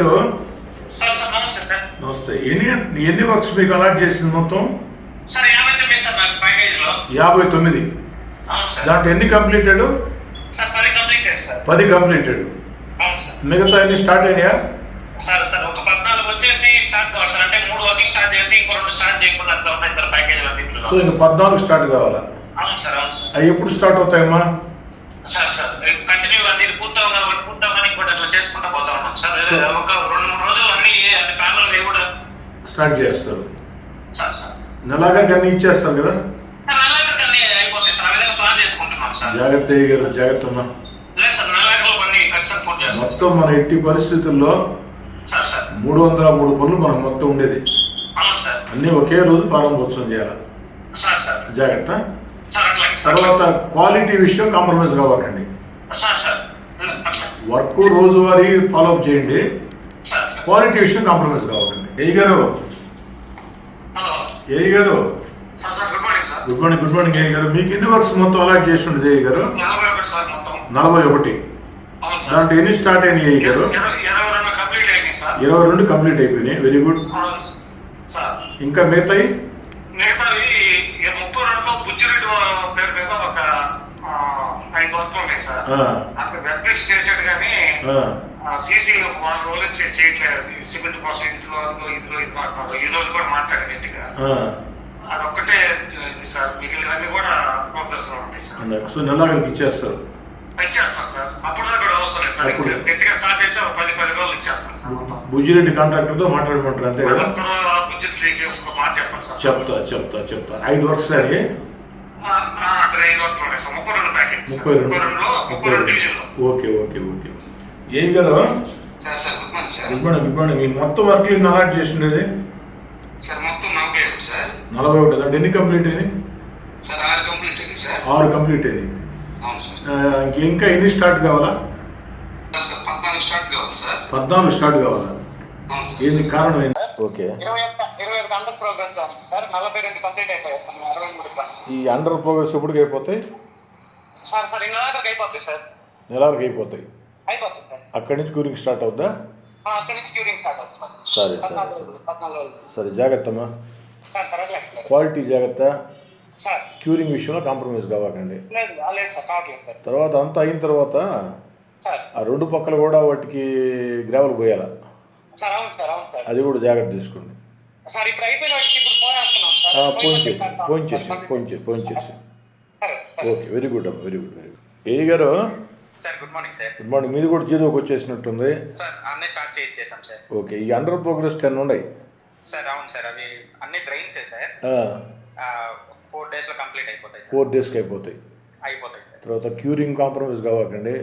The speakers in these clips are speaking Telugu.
సార్ సార్ నమస్తే ఎన్ని ఎన్ని వర్క్స్ మీకు అలాట్ చేసింది మొత్తం? సార్ యాభై తొమ్మిది దాంట్లో ఎన్ని కంప్లీటెడ్? సార్ పది కంప్లీట్ సార్. పది కంప్లీటెడ్. మిగతా ఎన్ని స్టార్ట్ అయినాయా? సార్ సార్ ఒక పద్నాలుగు వచ్చేసి స్టార్ట్ కావాలి సార్. అంటే మూడు వర్క్ స్టార్ట్ చేసి ఇంకో రెండు స్టార్ట్ చేయకుండా అట్లా ఉన్నాయి సార్ ప్యాకేజ్ సో అన్నింటిలో ఇంక పద్నాలుగు స్టార్ట్ కావాలా? అవును సార్ అవును సార్. అవి ఎప్పుడు స్టార్ట్ అవుతాయమ్మా? సార్ సార్ కంటిన్యూ అది పూర్తవగా పూర్తవగానే సార్ ఆ విధంగా ప్లాన్ చేసుకుంటున్నాం సార్. జాగ్రత్త గారు జాగ్రత్త మొత్తం మన ఎట్టి పరిస్థితుల్లో మూడు వందల మూడు పనులు మనకు మొత్తం ఉండేది. అన్నీ ఒకే రోజు ప్రారంభోత్సవం చేయాలి? జాగ్రత్త. తర్వాత క్వాలిటీ విషయం కాంప్రమైజ్ కావాలండి. Sir sir. అట్లా వర్క్ రోజువారీ ఫాలోఅప్ చేయండి. క్వాలిటీ విషయం కాంప్రమైజ్ కావాలండి ఏ గారు? ఏ గారు? గుడ్ మార్నింగ్ గుడ్ మార్నింగ్ ఏ గారు. మీకు ఎన్ని వర్క్స్ మొత్తం అలాట్ చేసి ఉండేది ఏ గారు? నలభై ఒకటి దాంట్లో ఎన్ని స్టార్ట్ అయినాయి ఏ గారు? ఇరవై రెండు కంప్లీట్ అయిపోయినాయి. వెరీ గుడ్ ఇంకా మిగతాయి? అక్కడ వెబ్సైట్స్ చేసాడు కానీ ఆ, సీసీ వారం రోజులు చేయట్లేదు. సిమెంట్ కోసం ఇంట్లో ఇదిలో ఇది మాట్లాడు ఈ రోజు కూడా మాట్లాడారు ఇంటిగా ఆ. అదొక్కటే సార్ మిగిలినవన్నీ కూడా ప్రోగ్రెస్లో ఉంటాయి సార్. సో నెలాఖరికి ఇచ్చేస్తారు. ఇచ్చేస్తాం సార్. అప్పుడు దాకా కూడా అవసరం లేదు సార్. ఇప్పుడు గట్టిగా స్టార్ట్ అయితే పది పది రోజులు ఇచ్చేస్తాం సార్ కాంట్రాక్టర్తో మాట్లాడమంటారు అంతే కదా? సార్. చెప్తా చెప్తా చెప్తా. ఐదు వర్క్స్ అని అక్కడ ముప్పై రెండు ముప్పై రెండు. రెండు డివిజన్లో ఓకే ఓకే ఓకే. ఏ గారు sir sir good morning sir. Good morning good morning. మీకు మొత్తం వర్క్లు అలాట్ చేసి ఉండేది సార్ మొత్తం నలభై ఒకటి సార్. నలభై ఒకటి. అంటే ఎన్ని కంప్లీట్ అయినాయి? సార్ ఆరు కంప్లీట్ అయింది సార్. ఆరు కంప్లీట్ అయినాయి. ఇంక- ఎన్ని స్టార్ట్ కావాలా? పద్నాలుగు స్టార్ట్ కావాలి సార్. పద్నాలుగు స్టార్ట్ కావాలా? అవును ఏంది కారణం ఓకే. అండర్ ప్రోగ్రెస్ సార్ నలభై రెండు కంప్లీట్ అయిపోయాయి. అరవై మూడు ఈ అండర్ ప్రోగ్రెస్ ఎప్పటికి అయిపోతాయి? సార్ సార్ ఇంకా దాకా అయిపోతుంది సార్. నెలలకు అయిపోతాయి. అయిపోతుంది సార్. అక్కడి నుంచి క్యూరింగ్ స్టార్ట్ అవుద్దా? అక్కడి నుంచి క్యూరింగ్ స్టార్ట్ అవుతుంది సార్. సరే, సరే, జాగ్రత్తమ్మా క్వాలిటీ జాగ్రత్త. సార్. క్యూరింగ్ విషయంలో కాంప్రమైజ్ సార్ తర్వాత అంతా అయిన తర్వాత ఆ రెండు పక్కల కూడా వాటికి గ్రావెల్ పోయాల? అది కూడా జాగ్రత్త తీసుకోండి. సార్ ఇప్పుడు అయిపోయిన వాటికి ఇప్పుడు ఫోన్ వేస్తున్నాం సార్ ఆ, ఫోన్ చేసి ఫోన్ చేసి ఫోన్ చేసి ఫోన్ చేసి. ఓకే వెరీ గుడ్ అమ్మ వెరీ గుడ్ వెరీ గుడ్ ఏ గారు? Sir good morning sir. Good morning మీది కూడా జీరోకి వచ్చేసినట్టుంది. సార్ అన్నీ స్టార్ట్ చేయించేసాం సార్. ఓకే ఈ అండర్ ప్రోగ్రెస్ టెన్ ఉన్నాయి. సార్ అవును సార్ అవి అన్ని డ్రైన్సే సార్. ఫోర్ డేస్లో కంప్లీట్ అయిపోతాయి సార్. ఫోర్ డేస్కి అయిపోతాయి. అయిపోతాయి తర్వాత క్యూరింగ్ కాంప్రమైజ్ కావాకండి.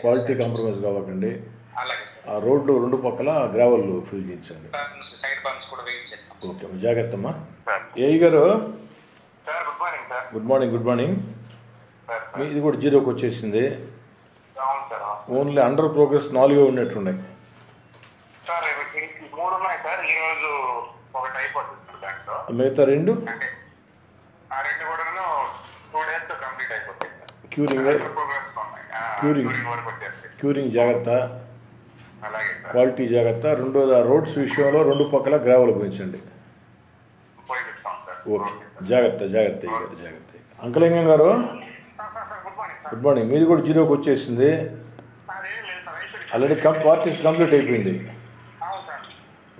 క్వాలిటీ కాంప్రమైజ్ కావాకండి. ఆ రోడ్లు రెండు పక్కల గ్రావెల్ ఫిల్ చేయించండి. సైడ్ కూడా ఓకే జాగ్రత్త అమ్మా. సార్. ఏ గారు? Sir good morning sir. Good morning good morning. Sir ఇది కూడా జీరోకి వచ్చేసింది. ఓన్లీ అండర్ ప్రోగ్రెస్ నాలుగే ఉన్నట్టున్నాయి. మిగతా రెండు? క్యూరింగ్ వచ్చేస్తాయి. క్యూరింగ్ జాగ్రత్త. క్వాలిటీ జాగ్రత్త. రెండోది ఆ రోడ్స్ విషయంలో రెండు పక్కల గ్రావెల్ పోయించండి. ఓకే. జాగ్రత్త జాగ్రత్త గారు జాగ్రత్త అంకలింగం గారు? గుడ్ మార్నింగ్ మీది కూడా జీరోకి వచ్చేసింది. ఆల్రెడీ కం పార్టీస్ కంప్లీట్ అయిపోయింది.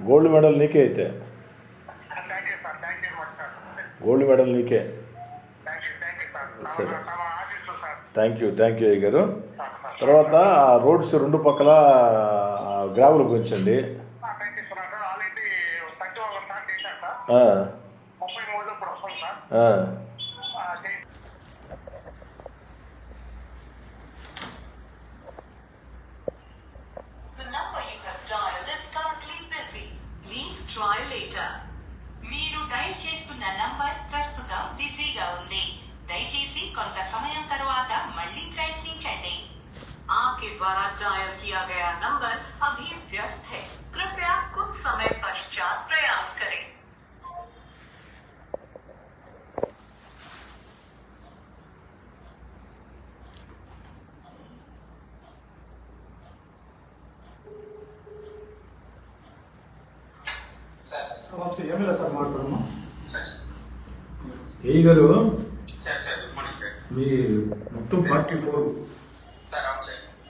గోల్డ్ మెడల్ నీకే అయితే. గోల్డ్ మెడల్ నీకే. Sir. Thank you thank you అయ్య గారు తర్వాత ఆ రోడ్స్ రెండు పక్కల గ్రావులు గురించండి మీరు డైల్ చేస్తున్న నంబర్ ప్రస్తుతం బిజీగా ఉంది. దయచేసి కొంత సమయం తరువాత మళ్ళీ ప్రయత్నించండి आपके द्वारा डायल किया गया नंबर अभी व्यस्त है कृपया कुछ समय पश्चात प्रयास करें ఒకసారి ఎమ్మెల్యే సార్ మాట్లాడమ్మా సార్ ఏ గారు సార్ మీ మొత్తం ఫార్టీ ఫోర్.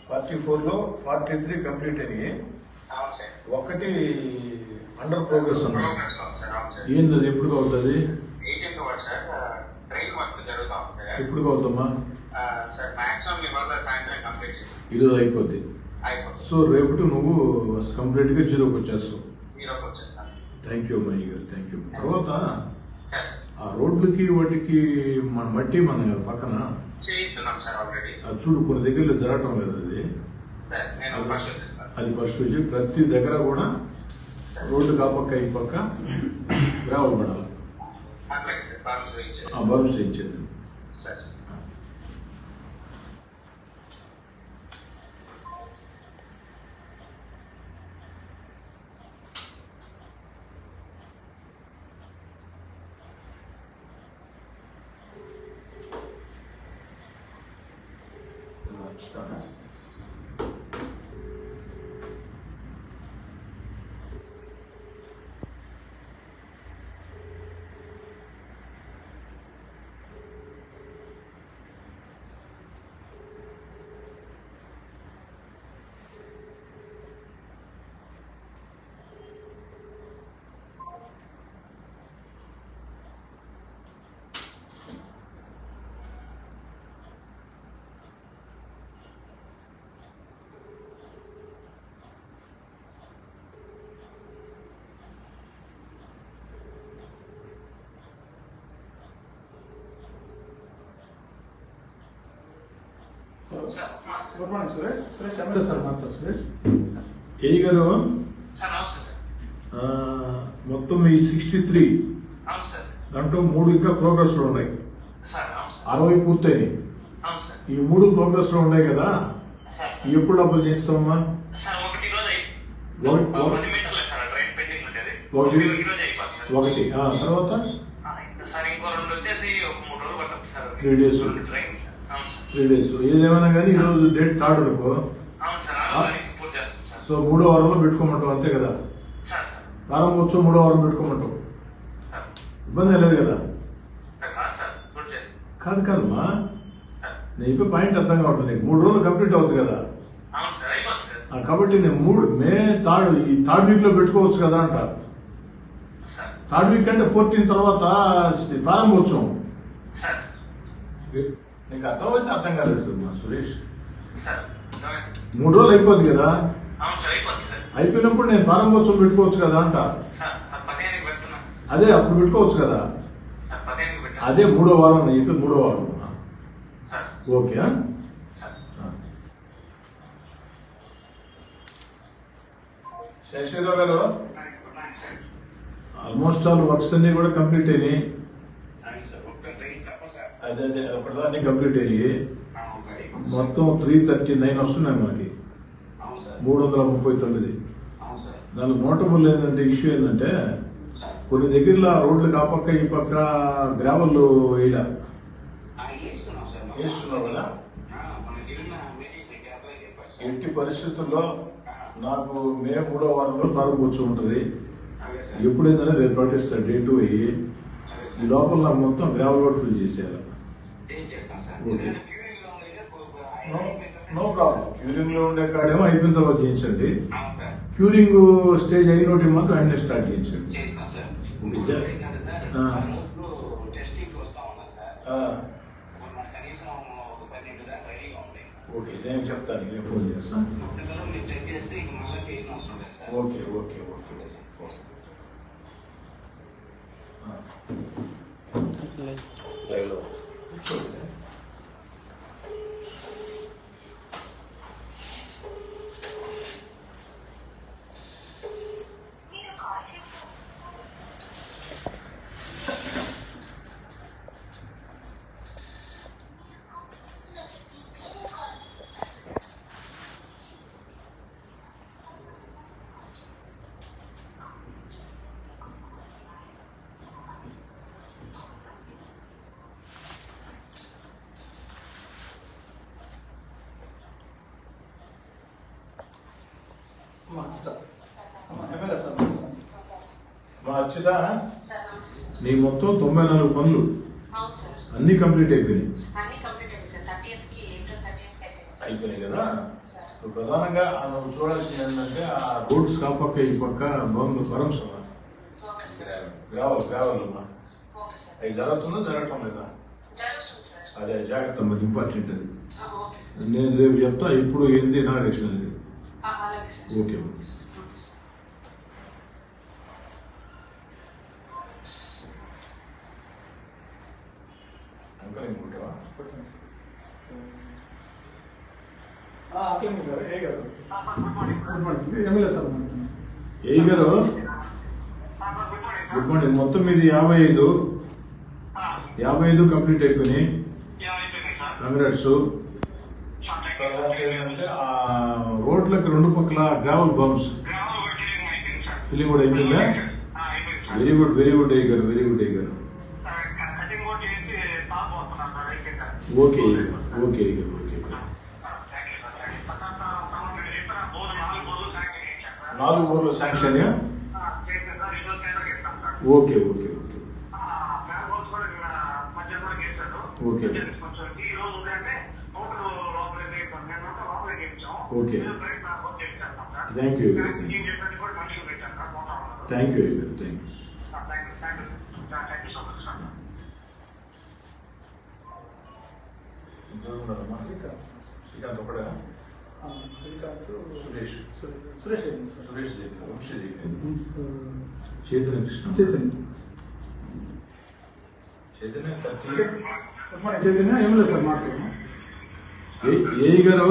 ఫార్టీ ఫోర్లో ఫార్టీ త్రీ కంప్లీట్ అయ్యి ఒకటి అండర్ ప్రోగ్రెస్ ఉంది సార్ ఏంది అది ఎప్పుడు అవుతుంది? ఎప్పుడు అవుతామా ఈరోజు అయిపోద్ది. సో రేపటి నువ్వు కంప్లీట్గా జీరోకి వచ్చేస్తావు. థ్యాంక్ యూ అమ్మాయి గారు థ్యాంక్ యూ. తర్వాత ఆ రోడ్లకి వాటికి మన మట్టి మన పక్కన? ఆల్రెడీ అది చూడు కొన్ని దగ్గరలో జరగటం లేదు అది. అది ఫస్ట్ ప్రతి దగ్గర కూడా రోడ్డు కాపక్క ఈ పక్క గ్రావల్ పడాలి. అట్లాగే sir start. Good morning Suresh Suresh MLA sir మాట్లాడు సురేష్. ఏ గారు? మొత్తం ఈ సిక్స్టీ త్రీ దాంట్లో మూడు ఇంకా ప్రోగ్రెస్లో ఉన్నాయి. సార్ అవును సార్. అరవై పూర్తయినాయి. సార్. ఈ మూడు ప్రోగ్రెస్లో ఉన్నాయి కదా? సార్. ఎప్పుడు డబ్బులు చేస్తామమ్మా సార్ ఒకటి తర్వాత? ఆ, ఇంకా త్రీ డేస్. ఏదేమైనా కానీ ఈరోజు డేట్ థర్డ్ అనుకో. సో మూడో వారంలో పెట్టుకోమంటావు అంతే కదా? ప్రారంభోత్సవం మూడో వారం పెట్టుకోమంటావు. సార్. ఇబ్బంది లేదు కదా? కాదు కాదమ్మా నేను చెప్పే పాయింట్ అర్థం కావట్లేదు నీకు. మూడు రోజులు కంప్లీట్ అవుతుంది కదా? కాబట్టి నేను మూడు మే థర్డ్ ఈ థర్డ్ వీక్లో పెట్టుకోవచ్చు కదా అంట. థర్డ్ వీక్ అంటే ఫోర్టీన్ తర్వాత ప్రారంభోత్సవం. నీకు అర్థమైతే అర్థం కాలేదు మా సురేష్. మూడు రోజులు అయిపోద్ది కదా? అయిపోయినప్పుడు నేను ప్రారంభోత్సవం పెట్టుకోవచ్చు కదా అంట. అదే అప్పుడు పెట్టుకోవచ్చు కదా? అదే మూడో వారం నేను చెప్పేది మూడో వారం. ఓకే. శేషగిరిరావు గారు ఆల్మోస్ట్ ఆల్ వర్క్స్ అన్ని కూడా కంప్లీట్ అయినాయి అవును సార్ ఒక్క ట్రైన్ తప్ప సార్ అదే అదే ఒకటి కంప్లీట్ అయ్యి మొత్తం త్రీ థర్టీ నైన్ వస్తున్నాయి మనకి. మూడు వందల ముప్పై తొమ్మిది. దాని నోటబుల్ ఏంటంటే ఇష్యూ ఏంటంటే కొన్ని దగ్గరలో ఆ రోడ్లుకి ఈ పక్క గ్రావెల్ వేయలా. వేస్తున్నావు కదా? ఎట్టి పరిస్థితుల్లో నాకు మే మూడో వారంలో ప్రారంభోత్సవం ఉంటుంది. అదే సార్ ఎప్పుడైందని రేపు ప్రకటిస్తాను అయ్యి ఈ లోపల నాకు మొత్తం గ్రావెల్ రోడ్ ఫిల్ చేసేయాలి ఏం చేస్తాం సార్ ఓకే. ఎందుకంటే క్యూరింగ్లో ఉండే నో ప్రాబ్లం క్యూరింగ్లో ఉండే కాడేమో అయిపోయిన తర్వాత చేయించండి. క్యూరింగ్ స్టేజ్ అయినోటి మాత్రం వెంటనే స్టార్ట్ చేయించండి. చేస్తాం సార్. ఓకే, నేను చెప్తాను నేను ఫోన్ చేస్తాను పిల్లలు మీరు టెస్ట్ చేస్తే ఇక మళ్ళీ చేయడం అవసరం లేదు sir. Okay okay okay okay ఆ. కూర్చోండి. అమ్మా అమ్మ ఎమ్మెల్యే సార్ మాట్లాడు మా మా అచ్చిత సార్ నమస్తే నీ మొత్తం తొంభై నాలుగు పనులు అన్ని కంప్లీట్ అయిపోయినాయి. అయిపోయినాయి కదా? ఇప్పుడు ప్రధానంగా ఆ నువ్వు చూడాల్సింది ఏంటంటే ఆ రోడ్స్ కాపక్క ఈ పక్క బొమ్మ వరంస్ ఓకే సార్. గ్రావల్ గ్రావల్ అమ్మా. అవి జరుగుతుందా జరగటం లేదా? అదే జాగ్రత్త మరి ఇంపార్టెంట్ అది ఆ, నేను రేపు చెప్తా ఇప్పుడు ఏంది నా డైరెక్షన్ అనేది ఆ, అలాగే సార్ ఓకే. అంకల్ ఇంకుంటావా గారు? ఏ గారు? Good morning. మొత్తం మీది యాభై ఐదు. యాభై ఐదు కంప్లీట్ అయిపోయినాయి. కంగ్రాట్స్. తర్వాత ఏంటంటే రోడ్లకి రెండు పక్కల గ్రావెల్ బంప్స్ ఫిలింగ్ కూడా అయిపోయిందా వెరీ గుడ్ వెరీ గుడ్ అయ్యి గారు వెరీ గుడ్ అయ్యి గారు ఓకే అయ్య గారు ఓకే అయ్య గారు ఓకే నాలుగు ఊర్లు sanction okay okay okay okay. Okay. Thank you thank you thank you అయ్య గారు థ్యాంక్ యూ శ్రీకాంత్ శ్రీకాంత్ ఒకడే ఆ, శ్రీకాంత్ సురేష్. సురే- సురేష్ అయింది సార్ సురేష్ దగ్గర వంశీ దగ్గర ఆ, Chaitanya Krishna Chaitanya Chaitanya thirty good morning Chaitanya MLA sir మాట్లాడుతున్నాను ఏ గారు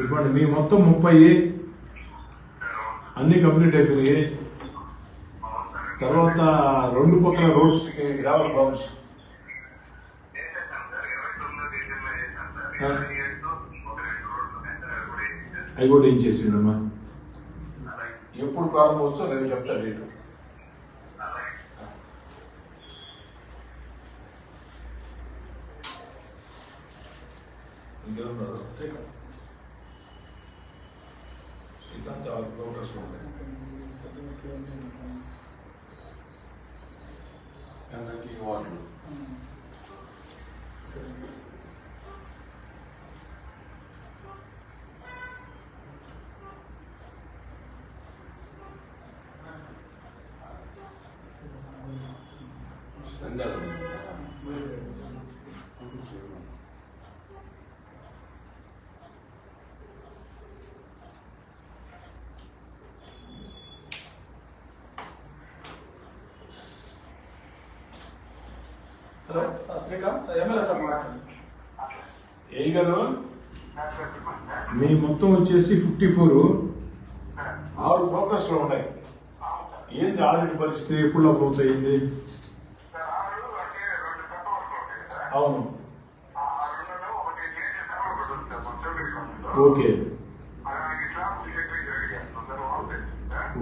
ఇవ్వండి మీ మొత్తం ముప్పై అన్ని కంప్లీట్ అయిపోయినాయి. తర్వాత రెండు పక్కల రోడ్స్ గ్రావల్ బంప్స్ అవి కూడా ఏం చేసిండమ్మా? ఎప్పుడు ప్రారంభోత్సవం రేపు చెప్తా డేటు ఇంకెవరున్నారు got the voters from there. And then you want to. Srikanth MLA sir మాట్లాడుతున్నాను ఏ మీ మొత్తం వచ్చేసి ఫిఫ్టీ ఫోర్ ఆరు ప్రోగ్రెస్లో ఉన్నాయి ఏంది ఆడిట్ పరిస్థితి ఎప్పుడు లోపల అవుతాయింది అవును ఓకే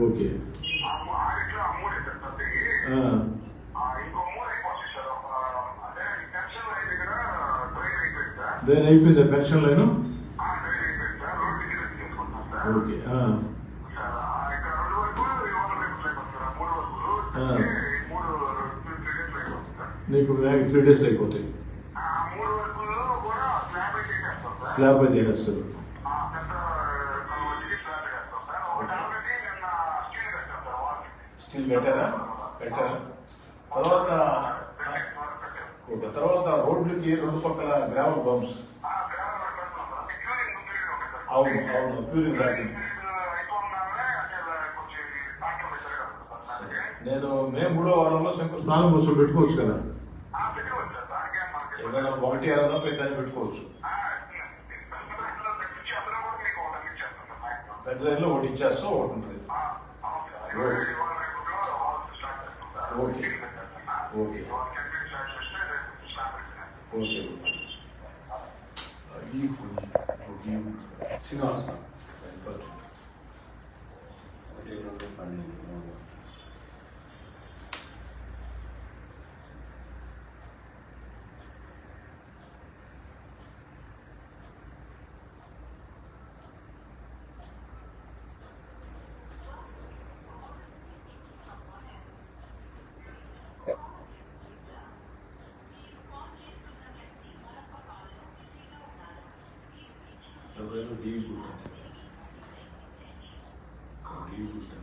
ఓకే దేని అయిపోయిందా పెన్షన్ లైన్ ఓకే నీకు త్రీ డేస్ అయిపోతాయి. స్లాబ్ అది చేస్తారు. స్టిల్ బెటరా బెటరా తర్వాత ఓకే తర్వాత రోడ్లకి రెండు పక్కల గ్రావల్ బంప్స్ అవును అవును ప్యూరింగ్ రాకింగ్ నేను మే మూడో వారంలో శంకుస్థానం ప్రారంభోత్సవం పెట్టుకోవచ్చు కదా. ఏదైనా ఒకటి ఏదైనా పెద్ద పెట్టుకోవచ్చు. పెద్ద లైన్లో ఒకటి ఇచ్చేస్తా ఒకటి ఉంటుంది. ఓకే. ఓకే ఈ ఫుడ్ ఓకే శ్రీనివాస డెబ్బై ఐదు డి గుర్తు డి గుర్తు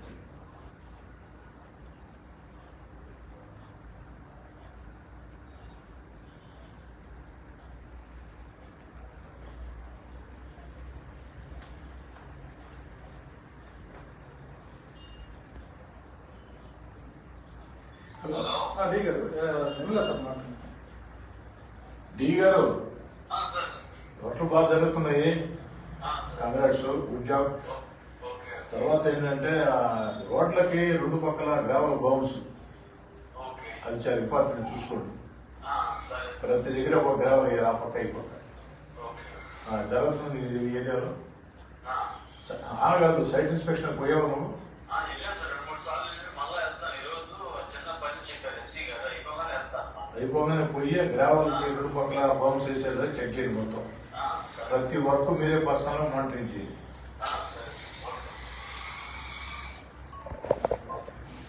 హలో ఆ, డి గారు ఎమ్మెల్యే సార్ మాట్లాడండి డి గారు ఆ, సార్ వర్క్లు బాగా జరుగుతున్నాయి ఆ, కంగ్రాట్స్ గుడ్ జాబ్ తర్వాత ఏంటంటే ఆ రోడ్లకి రెండు పక్కల గ్రావెల్ బౌన్స్ అది చాలా ఇంపార్టెంట్ చూసుకోండి. ప్రతి దగ్గర ఒక గ్రావెల్ వేయాలి, ఆ పక్క ఈ పక్క జరుగుతుంది ఏరియాలో. ఆ, కాదు సైట్ ఇన్స్పెక్షన్ పోయావు నువ్వు? అయిపోగానే పోయి గ్రావెల్ రెండు పక్కల బౌన్స్ వేసేది చెక్ చేయండి మొత్తం. ప్రతి వర్క్ మీరే పర్సనల్ మానిటరింగ్ చేయండి.